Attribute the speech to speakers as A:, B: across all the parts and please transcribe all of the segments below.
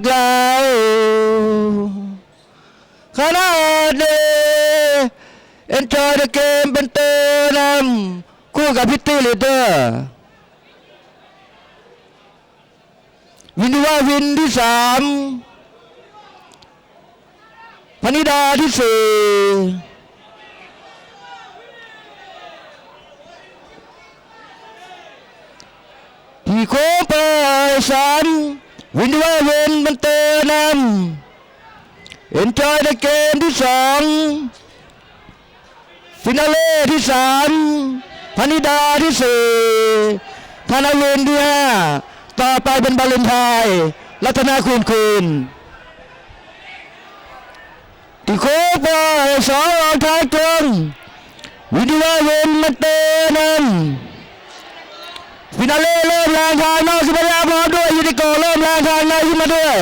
A: อกแล้วขนาดเด enjoy the game เป็นเตอร์นำคู่กับพิตตี้ลีเดอร์วินว่าวินที่สามพนิดาที่สี่ที่โค้งไปสาม วินว่าวินเป็นเตอนำ enjoy the game ที่สองฟินาเล่ที่สามพนิดาที่สี่ธนาเวนที่ห้าต่อไปเป็นบาเลนไทน์รัตนาคูณคืนที่โคบอยสองออกท้ายตรงวินดีโอเวนมาเตนันฟินาเล่เริ่มแรงทางนอกสิบยาพร้ ขึ้นมาด้วย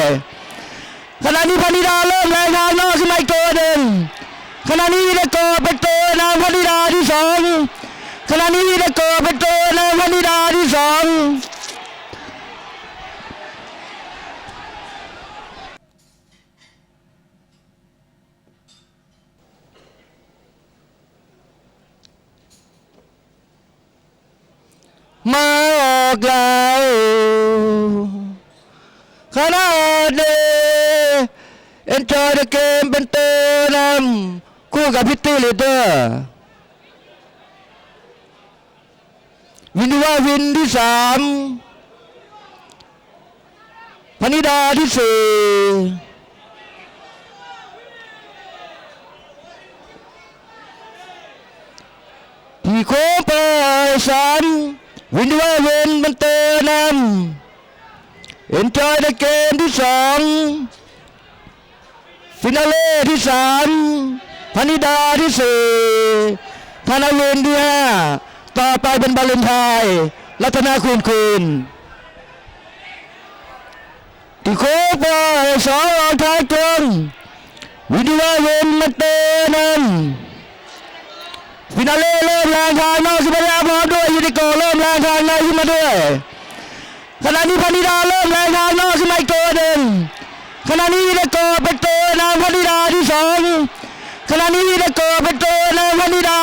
A: ขณะนี้พนิดาเริ่มแรงทางนอกขึ้นมาอีกตัวหนึ่งขณะนี้วีรโกเป็นตัวนางพนิดาที่สองขณะนี้วีรโกเป็นตัวนางพนิดาที่สองมาออกแล้ว ขณะเด enjoy the game เป็นเตอร์นำคู่กับพิตตี้ลีเดอร์วินว่าวินที่สามพนิดาที่สี่ที่โค้งไปสามวินว่าวินเป็น เอร์นำ enjoy the game ที่สองฟินาเล่ที่สามพนิดาที่สี่ธนเวนที่ห้าต่อไปเป็นบาเลนไทน์รัตนาคูณคืนที่โคบอยสองออกท้ายตรงวิดีโอเวนมาเตนันฟินาเล่เริ่มแรงทางนอกสิบยาพร้อมด้วยยูนิโกเริ่มแรงทางในขึ้นมาด้วย ขณะนี้พนิดาเริ่มแรงทางนอกขึ้นมาอีกตัวหนึ่งขณะนี้วีรโกเป็นตัวนางพนิดาที่สองขณะนี้วีรโกเป็นตัวนางพนิดา